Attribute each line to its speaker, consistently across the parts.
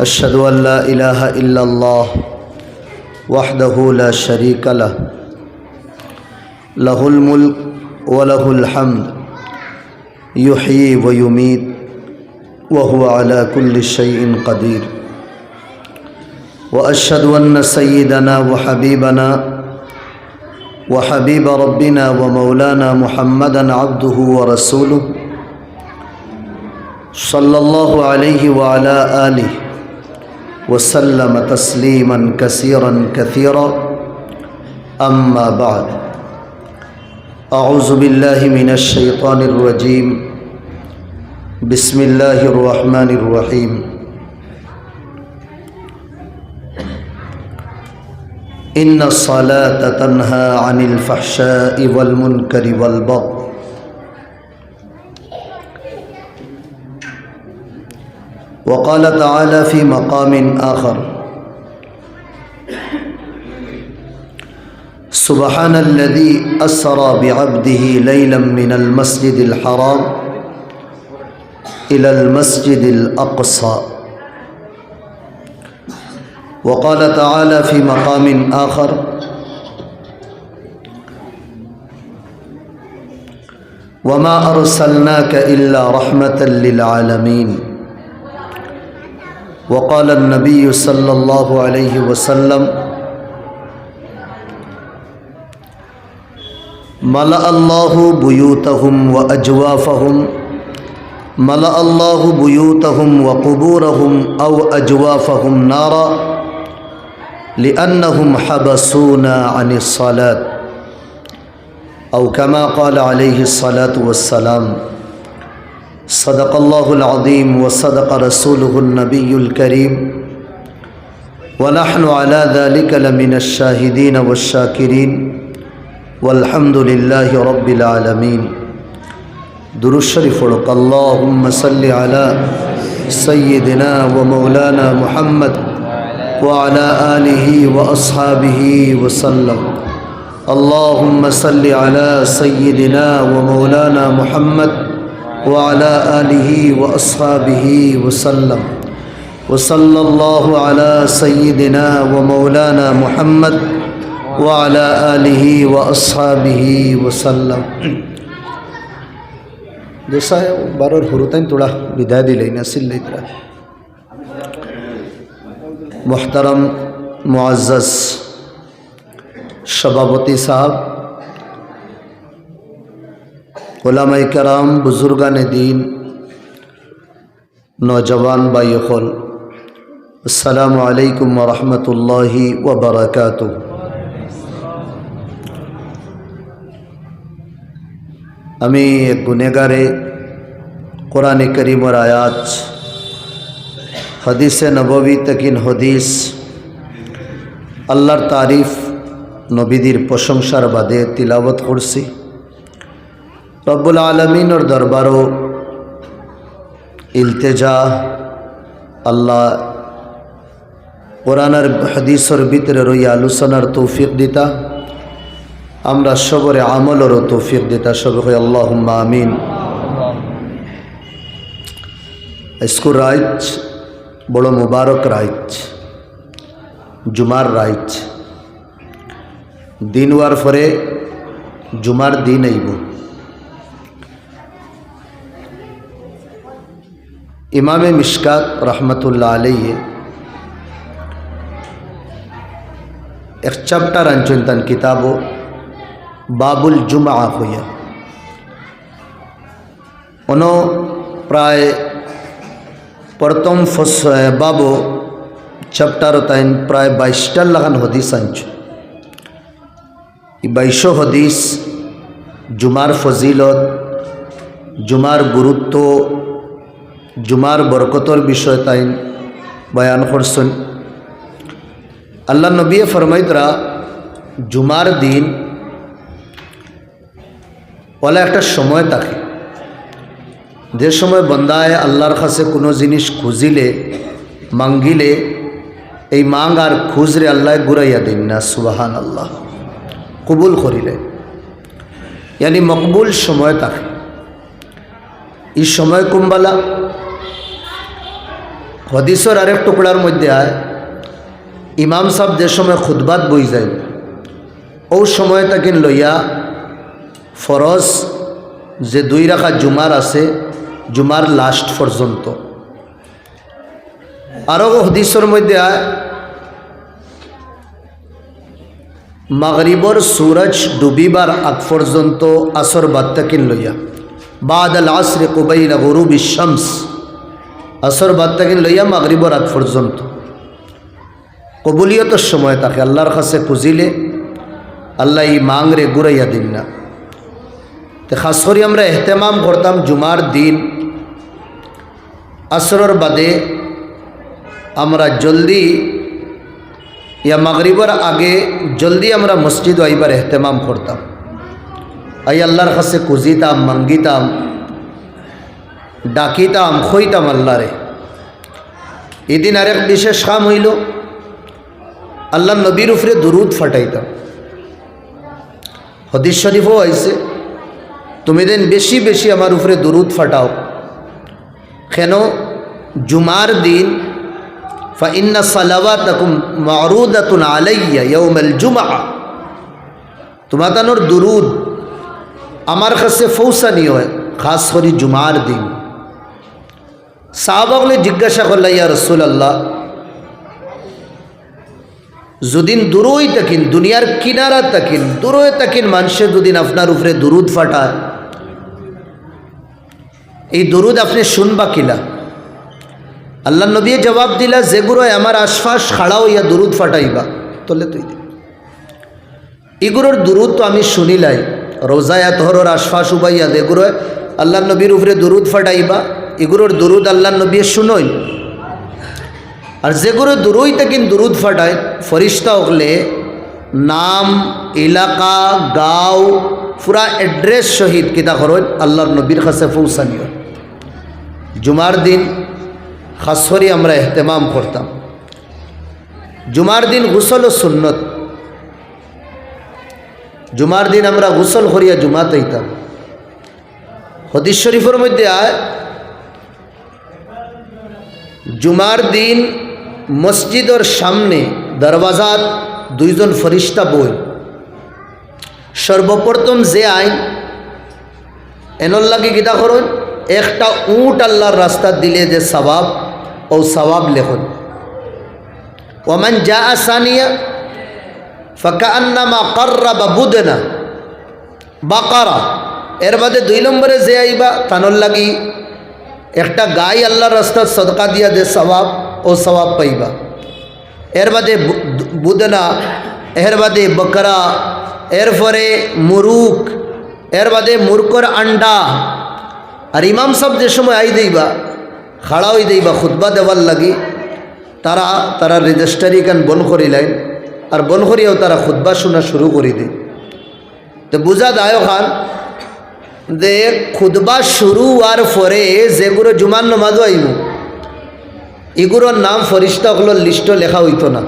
Speaker 1: أشهد أن لا إله إلا الله وحده لا شريك له. له الملك وله الحمد. يحيي ويميت وهو على كل شيء قدير. وأشهد أن سيدنا وحبيبنا وحبيب ربنا ومولانا محمدا عبده ورسوله صلى الله عليه وعلى آله وسلم تسليما كثيرا كثيرا. أما بعد أعوذ بالله من الشيطان الرجيم. بسم الله الرحمن الرحيم. إن الصلاة تنهى عن الفحشاء والمنكر والبغي. وقال تعالى في مقام آخر. سبحان الذي أسرى بعبده ليلا من المسجد الحرام إلى المسجد الأقصى. وقال تعالى في مقام آخر وما أرسلناك إلا رحمة للعالمين. وقال النبي صلى الله عليه وسلم ملأ الله بيوتهم وأجوافهم ملأ الله بيوتهم وقبورهم أو أجوافهم نارا لأنهم حبسونا عن الصلاة أو كما قال عليه الصلاة والسلام صدق الله العظيم وصدق رسوله النبي الكريم. ونحن على ذلك لمن الشاهدين والشاكرين. والحمد لله رب العالمين. درود شريف اللهم صل على سيدنا ومولانا محمد وعلى آله وأصحابه وسلم. اللهم صل على سيدنا ومولانا محمد وعلى آله وأصحابه وسلم وصلى الله على سيدنا ومولانا محمد وعلى آله وأصحابه وسلم जैसा है बारह हुरुताइन थोड़ा विदाय दिले नसिल लेतरा मोहतरम मुआज़ सभापति साहब ওলামাই কারাম, বুজুর্গানে দিন, নজওয়ান বাইকল আসসালামু আলাইকুম রহমতুল্লাহি ওবরাকাত আমি এক গুনেগারে কোরআনে করিমর আয়াজ হদিসে নবী তকিন হদিস, আল্লাহর তারিফ, নবীদের প্রশংসার বাদে তিলাবত করছি। রব্বুল আলমিনর দরবারও ইলতেজা আল্লাহ কোরআনের হদিসর ভিতরে রই আলোচনার তৌফিক দিতা। আমরা সবরে আমলেরও তৌফিক দিতা, সব হয়ে আল্লাহ আমিন। স্কুল রাইজ বড় মুবারক রাইজ জুমার রাইজ দিন হওয়ার পরে জুমার দিন আইব। इमाम मिशकात रहमत एक चैप्टर अंचुन किताबो, बाबुल जुमा हुआ उन्हों प्राय प्रथम फस बाबो चैप्टर तन प्राय बैशटर लगान हदीस अंच बैशो हदीस जुमार फजिलत, जुमार गुरुत्व জুমার বরকতর বিষয় তাইন বয়ান করছেন। আল্লাহ নবী ফরমাইতরা জুমার দিন বলে একটা সময় থাকে। যে সময় বন্দায় আল্লাহর কাছে কোনো জিনিস খুঁজিলে, মাঙ্গিলে, এই মাং আর খুঁজরে আল্লাহ ঘুরাইয়া দিন না সুবাহান আল্লাহ কবুল করিলে। ইয়ানি মকবুল সময় থাকে। এই সময় কুম্বালা হদিসর আরেক টুকরার মধ্যে ইমাম সাহেব যে সময় খুদবাত বই যায়, ও সময় তাকে লইয়া ফরজ যে দুই রাখা জুমার আছে, জুমার লাস্ট পর্যন্ত। আরও হদিসর মধ্যে মাগরিবর সুরজ ডুবিবার আগ পর্যন্ত আসর বাত্তাকিন লইয়া, বাদ আল আসরে কুবাইলা গরুব শামস। আসর বাত্তাকিন লইয়া মাগরিবর আগ পর্যন্ত। কবুলিয়তর সময় তাকে আল্লাহর কাছে খুঁজিলে আল্লাহ ই মাংরে গুড়াইয়া দিন না। তো খাস করে আমরা এহতেমাম করতাম জুমার দিন। আসরর বাদে আমরা জলদি ইয়া মাগরিবর আগে জলদি আমরা মসজিদ আইবার এহতেমাম করতাম। আই আল্লাহর কাছে কুজিতাম মাঙ্গিতাম। ডাকিতাম খইতাম আল্লাহরে এদিন আরেক বিশেষ কাম হইল আল্লাহ নবীর উপরে দুরুদ ফাটাইতাম হদিস শরীফও আইছে তুমি দেন বেশি বেশি আমার উপরে দুরুদ ফাটাও কেন জুমার দিন فإن صلواتكم معروضة علي يوم الجمعة তোমাতানোর দুরুদ আমার কাছে ফৌসানি হয় খাস করি জুমার দিন সাহাবাগলে জিজ্ঞাসা করল, ইয়া রসুল আল্লাহ যদিন দূরই তাকিন, দুনিয়ার কিনারা তাকিন, দূরই তাকিন মানুষে দুদিন আপনার উপরে দুরুদ ফাটায়। এই দুরুদ আপনি শুনবা কিলা আল্লাহ নবী জবাব দিলা যেগুলো আমার আশপাশ খাড়াও ইয়া দুরুদ ফাটাইবা, তলে তুই এগুলোর দুরুদ তো আমি শুনিলাই। রোজায়া তোহর আশপাশ উবাইয়া যেগুলো আল্লাহ নবীর উপরে দুরুদ ফাটাইবা, এগুলোর দুরুদ আল্লাহ নবী শুনই। আর যেগুলো দূরই তাকিন দুরুদ ফাটায়। ফরিস্তা হকলে নাম, এলাকা, গাঁও, পুরা এড্রেস শহীদ কিতা করেন আল্লাহর নবীর কাছে পৌঁছানিও। জুমার দিন খাস করে আমরা এহতেমাম করতাম। জুমার দিন গুসল ও সুন্নত। জুমার দিন আমরা গুসল করিয়া জুমাত হইতাম হদিস শরীফের মধ্যে জুমার দিন মসজিদের সামনে দরওয়াজার দুইজন ফরিস্তা বই। সর্বপ্রথম যে আইন, এনর লাগে গীতা করুন, একটা উঁট আল্লাহর রাস্তা দিলে যে সবাব, ও সবাব লেখন। ওমান যা আসানিয়া ফাঁকা আন্নামা কর্রা বা বুদেনা, বাকারা। এর বাদে দুই নম্বরে যে আইবা, তানোর লাগি একটা গাই আল্লাহর রাস্তার সদকা দিয়া দে সবাব ও সবাব পাইবা। এর বাদে বুদনা, এর বাদে বকরা, এর এরপরে মুরুক এর বাদে মুরকর আন্ডা। আর ইমাম সব যে সময় আই দেইবা, খাড়া হই দেইবা খুতবা দেওয়ার লাগি, তারা তারা রেজিস্টারি কান বন করিলেন, আর বন করিয়াও তারা খুতবা শোনা শুরু করি দেয় তো বুঝা দায় খান যে খুদবা শুরু হওয়ার পরে যেগুলো জুমান নমাজও আইব। এগুলোর নাম ফরিস্তাগুলোর লিস্ট লেখা হইতো না।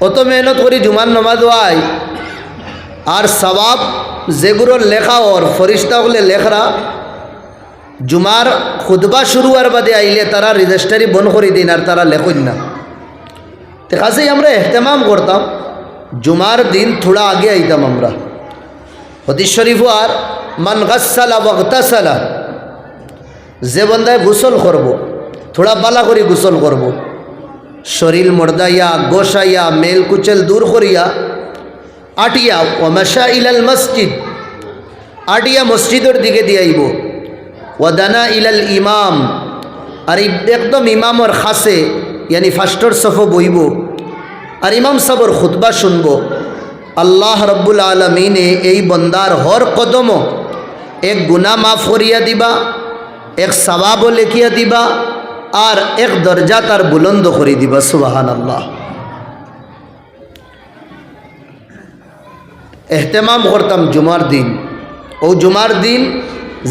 Speaker 1: অত মেহনত করি জুমান নমাজ আই আর সবাব যেগুলো লেখা ওর ফরিস্তাগুলো লেখরা জুমার খুদবা শুরু হওয়ার বাদে আইলে তারা রেজিস্টারি বন করে দিন আর তারা লেখেন না। তো কাছেই আমরা এহতেমাম করতাম। জুমার দিন থোড়া আগে আইতাম আমরা। হদিস শরীফ আর, মান গাছালা বক্তাসালা যে বন্দায় গোসল করব, থোড়া বালা করে গোসল করব, শরীর মর্দাইয়া, গোসাইয়া মেল কুচেল দূর করিয়া আটিয়া ওমাশা ইলাল মসজিদ আটিয়া মসজিদের দিকে দিয়ে আইব ওয়াদানা ইলাল ইমাম আর একদম ইমামর খাসে, ইয়ানি ফার্স্টর সফ বইব, আর ইমাম সাবর খুতবা শুনব আল্লাহ রব্বুল আলমিনে এই বন্দার হর কদম এক গুনা মাফ করিয়া দিবা, এক সবাবও লেখিয়া দিবা, আর এক দরজা তার বুলন্দ করে দিবা সুবাহান আল্লাহ এহতেমাম করতাম জুমার দিন। ও জুমার দিন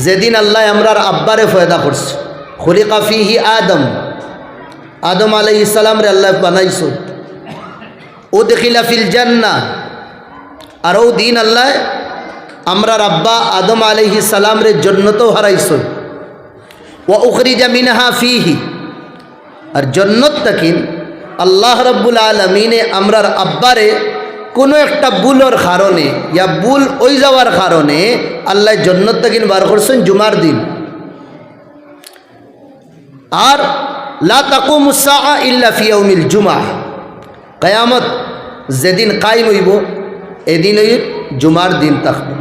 Speaker 1: যেদিন আল্লাহ আমরার আব্বারে ফয়দা করছে। কাফিহি আদম। আদম আলাই ইসালাম রে আল্লাহ বানাইছ। ও দেখিলা ফিল জান্না আর ও দিন আল্লাহ, আমরা রাব্বা আদম আলহি সালাম রে জন্নতও হারাইছ ও উখরিজা মিনহা ফিহি। আর জন্নত তাকিন, আল্লাহ রব্বুল আলমিনে আমরার আব্বারে কোনো একটা বুলর কারণে, ইয়া বুল ওই যাওয়ার কারণে আল্লাহ জন্নত তাকিন বার করছেন জুমার দিন। আর লা তাকুমুসা ইল্লা ফিয়াউমিল জুমা কয়ামত যেদিন কায়েম হইব এদিন ওই জুমার দিন থাকবে।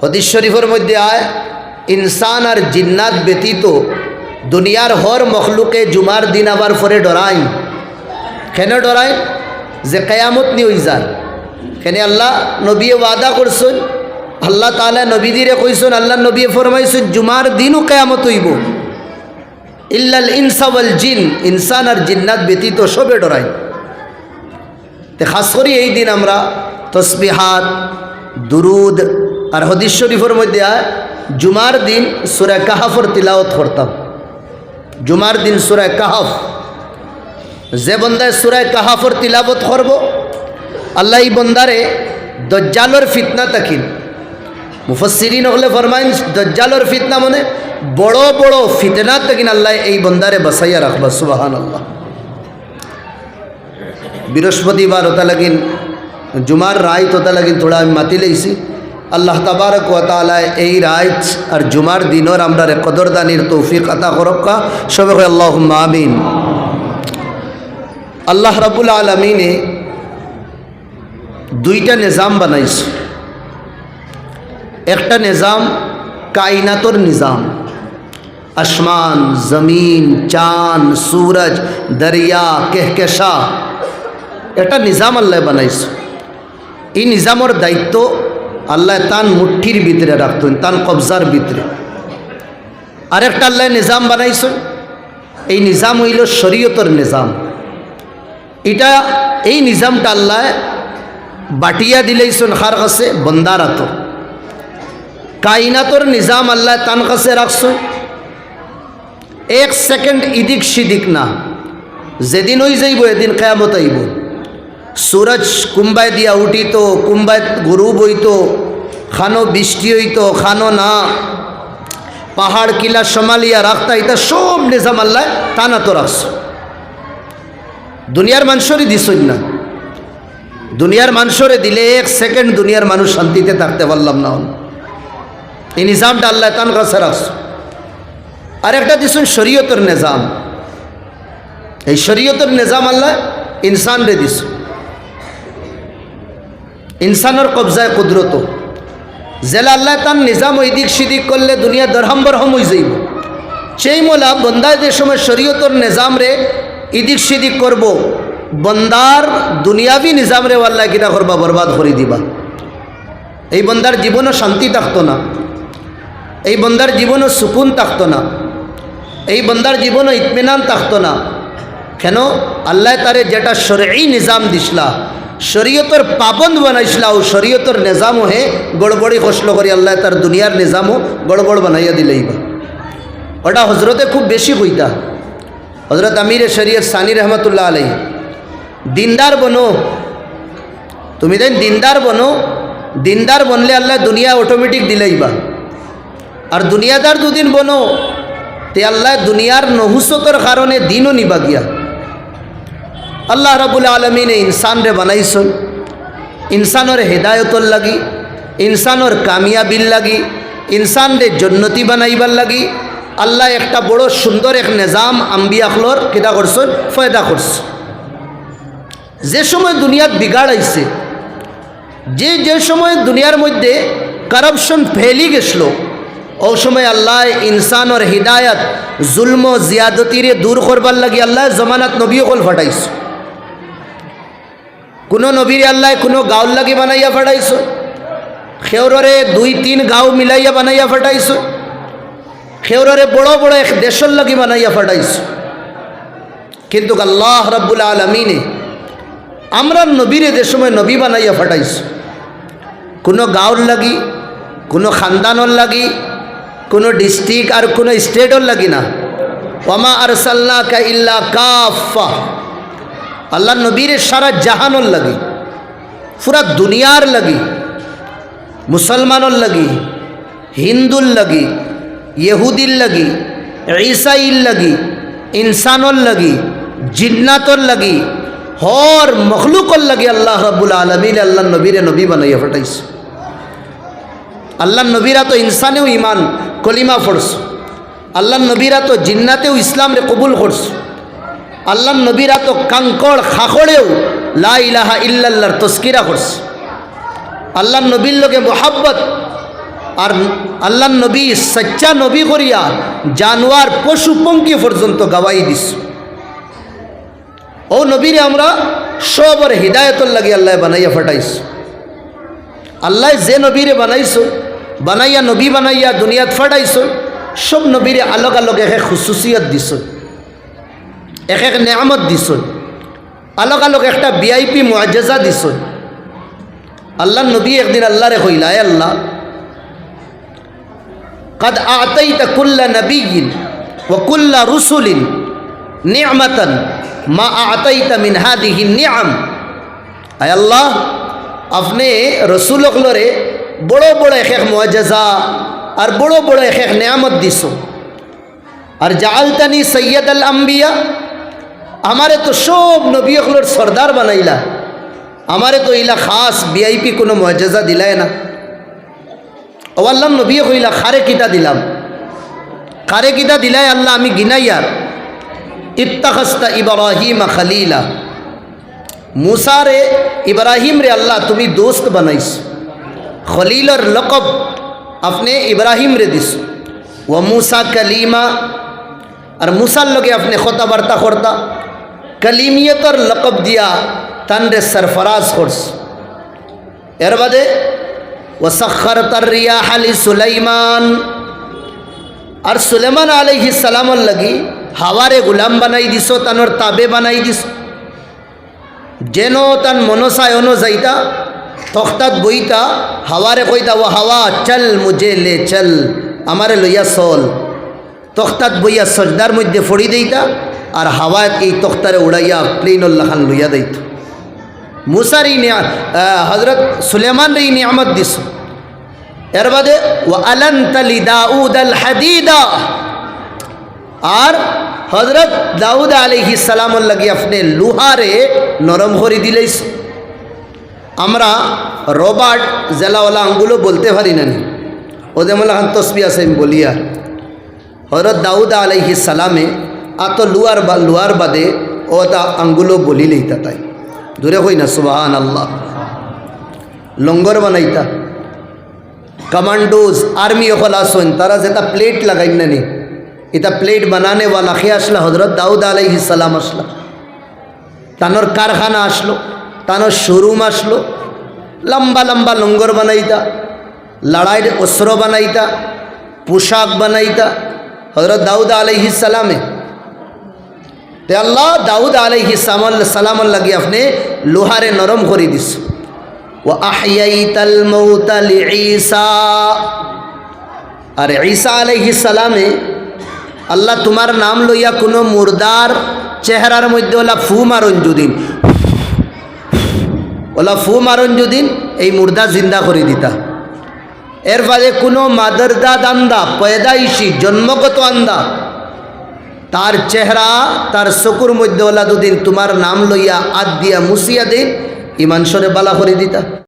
Speaker 1: হদিস শরীফের মধ্যে আয়, ইনসান আর জিন্নাত ব্যতীত দুনিয়ার হর মখলুকে জুমার দিন আবার পরে ডরাই কেন ডরাই যে কেয়ামত নি হই যায় কেন আল্লাহ নবীয়ে ওয়াদা করছেন, আল্লাহ তালা নবীদিরে কইসন আল্লাহ নবীয়ে ফরমাইছেন, জুমার দিনও কেয়ামত হইব। ইল্লাল ইনসাওয়াল জিন, ইনসান আর জিন্নাত ব্যতীত সবে ডরাই তে খাস করি এই দিন আমরা তসবিহাত, দুরুদ আর হদিস শরীফের মধ্যে জুমার দিন সুরা কাহাফর তিলাওত করতাম। জুমার দিন সুরায় কাহাফ। যে বন্দায় সুরায় কাহাফর তিলাবত করব, আল্লাহ এই বন্দারে দজ্জালর ফিতনা তাকিন। মুফসিরিন হলে ফরমাইন, দজ্জালর ফিতনা মানে বড় বড় ফিতনা তাকিন আল্লাহ এই বন্দারে বসাইয়া রাখবা সুবাহান আল্লাহ বৃহস্পতিবার ওটা লাগিন জুমার রায় তোতা লাগিন থোড়া আমি মাতি লইছি। আল্লাহ তাবারক ওয়াতালায় এই রাইত আর জুমার দিনর আমরা কদরদানির তৌফিক আতা করক্কা সবে আল্লাহ আমিন। আল্লাহ রাবুল আলমিনে দুইটা নিজাম বানাইছে। একটা নিজাম কাইনাতর নিজাম। আসমান, জমিন, চাঁদ, সূরজ, দরিয়া, কেহকেশা। এটা নিজাম আল্লাহ বানাইছে। এই নিজামর দায়িত্ব আল্লাহ তান মুঠির ভিতরে রাখতেন, তান কবজার ভিতরে। আরেকটা আল্লাহ নিজাম বানাইছেন। এই নিজাম হইল শরীয়তর নিজাম। এটা, এই নিজামটা আল্লাহ বাটিয়া দিলেইছেন খার কাছে বন্দারাত কাইনাতর নিজাম আল্লাহ তান কাছে রাখছেন। এক সেকেন্ড ইদিক সিদিক না। যেদিন ওই যাইব, এদিন কেয়ামত আইব। সূরজ কুম্বায় দিয়া উঠিত, কুম্বায় গরু বইত, খানো বৃষ্টি হইত, খানো না। পাহাড়, কিলা সমালিয়া রাখতা এটা সব নিজাম আল্লাহ টানা তো রাখছ দুনিয়ার মানুষরই দিছই না। দুনিয়ার মানুষরে দিলে এক সেকেন্ড দুনিয়ার মানুষ শান্তিতে থাকতে পারলাম না। এই নিজামটা আল্লাহ তান কাছে রাখছ। আর একটা দিছুন শরীয়তর নিজাম। এই শরীয়তর নিজাম আল্লাহ ইনসান রে দিছ। ইনসানের কবজায় কুদরত। জেলা আল্লাহ তার নিজাম ওইদিক সিদিক করলে দুনিয়া দরহম বরহম হয়ে যাইব। সেই মোলা, বন্দায় যে সময় শরীয়তর নিজাম রে ইদিক সিদিক করব, বন্দার দুনিয়াবি নিজাম রে আল্লাহ কিনা করবা, বরবাদ করে দিবা। এই বন্দার জীবনও শান্তি থাকতো না। এই বন্দার জীবনও সুকুন থাকতো না। এই বন্দার জীবনও ইতমিনান থাকতো না। কেন? আল্লাহ তারে যেটা শরী নিজাম দিসলা শরীয়তর পাবন্দ বানাইছিলা ও শরীয়তর নিজামও হে, গড়বড়ি খসলো করি আল্লাহ তার দুনিয়ার নিজামও গড়বড় বানাইয়া দিলেইবা ওটা হজরতে খুব বেশি কইতা। হজরত আমির শরীয়ত সানি রহমতুল্লাহ আলাই দিনদার বনো, তুমি দেন দিনদার বনো, দিনদার বনলে আল্লাহ দুনিয়া অটোমেটিক দিলেইবা আর দুনিয়াদার দুদিন বনো, তে আল্লাহ দুনিয়ার নহুসতর কারণে দিনও নিবা গিয়া। আল্লাহ রাবুল আলমিনে ইনসান রে বানাইছন। ইনসানর হেদায়তর লাগি, ইনসানর কামিয়াবির লাগি ইনসান রে জন্নতি বানাইবার লাগি, আল্লাহ একটা বড় সুন্দর এক নিজাম আম্বিয়াখলর কিতা করছেন ফয়দা করছে। যে সময় দুনিয়াত বিগাড় আইছে, যে যে সময় দুনিয়ার মধ্যে কারাপশন ফেলি গেছিল, ও সময় আল্লাহ ইনসানর হিদায়ত, জুলম, জিয়াদতিরে দূর করবার লাগি আল্লাহ জমানাত নবী কল ফাটাইছ। কোনো নবীর আল্লাহ কোনো গাঁওর লাগি বানাইয়া ফাটাইছ? খেউররে দুই, তিন গাঁও মিলাইয়া বানাইয়া ফাটাইছ? খেউররে বড় বড় এক দেশের লাগি বানাইয়া ফাটাইছ? কিন্তু আল্লাহ রাব্বুল আলমিনে আমরা নবীরে যে সময় নবী বানাইয়া ফাটাইছ, কোনো গাঁওর লাগি, কোনো খানদানর লাগি, কোনো ডিস্ট্রিক্ট আর কোনো স্টেটর লাগি না। ওমা আর সাল্লা কা ইল্লা কাফা আল্লাহ নবীর সারা জাহানর লাগি, পুরা দুনিয়ার লাগি, মুসলমানর লাগি, হিন্দুর লাগি, ইহুদির লাগি ঈসাইল লাগি, ইনসানর লাগি, জিন্নাতর লাগি, হর মখলুকর লাগি আল্লাহ রাবুল আলমিন আল্লাহ নবীরে নবী বানাইয়া ফাটাইছে আল্লাহ নবীরা তো ইনসানেও ইমান কলিমা ফোরস আল্লাহ নবীরা তো জিন্নাতেও ইসলামরে কবুল করছ। আল্লাহ নবীরা তো কাঙ্কড়, খাখড়েও লা ইলাহা ইল্লাল্লাহর তস্কিরা করছে। আল্লাহ নবীর লোকে মোহাব্বত। আর আল্লাহ নবী সচ্চা নবী করিয়া জানোয়ার, পশু, পঙ্কি পর্যন্ত গাওয়াই দিস ও নবীরে আমরা সবর হৃদায়তর লাগে আল্লাহ বানাইয়া ফাটাইছ। আল্লাহ যে নবীরে বানাইছো, বানাইয়া নবী বানাইয়া দুনিয়াত ফাটাইছো, সব নবীরে আলোক আলোক এক খুসুসিয়ত দিছ। এক এক নেয়ামত দিছ আলোক আলোক একটা ভিআইপি মুআজেজা দিছ আল্লাহ নবী একদিন আল্লাহরে কইলা আয় আল্লাহ قد أعطيت كل نبي وكل رسل نعمة ما أعطيت من هذه النعم আয় আল্লাহ আপনি রসুল অকলরে বড় বড় এক এক মজাজা আর বড় বড় এক এক নিয়ামত দিস আর জালতানি সৈয়দ আল আম্বিয়া আমারে তো সব নবী অকলর সর্দার বানাইলা। আমারে তো ইলা খাস ভিআইপি কোনো মজাজা দিলাই না। ও আল্লাহ, নবী কইলা, খারে কিতা দিলাম? খারে কিতা দিলাই আল্লাহ, আমি গিনাইয়ার। ইত্তাখাস্তা ইব্রাহিম খালিলা। মুসারে ইব্রাহিম রে আল্লাহ, তুমি দোস্ত বানাইস খলিলর লকব আপনি ইব্রাহিম রে দিস ও মুসা কলিমা। আর মুসার লগে আপনি কথাবার্তা করতা। কলিমিয়তর লকব দিয়া তানরে সরফরাজ করস এর বাদে ও সখর তর রিয়া হালি সুলাইমান। আর সুলেমান আলহি সালামর লাগি হাওয়ারে গুলাম বানাই দিস তানোর তাবে বানাই দিস যেন তান মনসায় অন যাইতা, তখতাত বইতা, হাওয়ারে কইতা ও হাওয়া, চল মুজে লে চল, আমারে লইয়া চল। তখতাত বইয়া সজদার মধ্যে ফড়ি দেইতা আর হাওয়ায় এই তখতারে উড়াইয়া প্লেনল্লা খান লইয়া দিত মুসার এই হজরত সুলেমান এই নিয়ামত দিস। এর বাদে ও আলন্তলি দাউদ আল হাদিদা। আর হজরত দাউদ আলহি সালামর লাগি আপনি লুহারে নরম করে দিলেইস। আমরা রবার্ট জেলাওয়ালা আঙ্গুলো বলতে পারি না ওদের মনে হান তসবি আছে, আমি বলি আর। হজরত দাউদ আলহি সালামে আত লুয়ার বা লুয়ার বাদে ও তা আঙ্গুলো বলি লইতা তাই। দূরে হই না সুবাহান আল্লাহ লঙ্গর বানাইতা। কমান্ডোজ, আর্মি অকল আসন তারা যেটা প্লেট লাগাই না নি এটা প্লেট বানানে ওয়ালা খেয়ে আসলা হজরত দাউদ আলাইহিস সালাম আসলা। তানোর কারখানা আসলো, তানোর শোরুম আসলো, লম্বা লম্বা লঙ্গর বানাইতা, লড়াইয়ের অস্ত্র বানাইতা, পোশাক বানাইতা। হজরত দাউদ আলাইহিস সালামে তে আল্লাহ দাউদ আলাইহি সালাম লাগি আপনি লোহারে নরম করে দিস ও আহিয়াইতাল মৌতাল ঈসা আর ঈসা আলাইহি সালামে আল্লাহ তোমার নাম লইয়া কোনো মুর্দার চেহারার মধ্যে ওলা ফু মারন যদিন। ওলা ফু মারন যদিন এই মুর্দা জিন্দা করে দিতা। এর বাদে কোনো মাদারদাদ আন্দা পয়দাইশি, জন্মগত আন্দা তার চেহারা, তার চকুর মধ্যে ওলা দুদিন তোমার নাম লইয়া আদ দিয়া মুসিয়া দিন ইমান সরে বালা করে দিতা।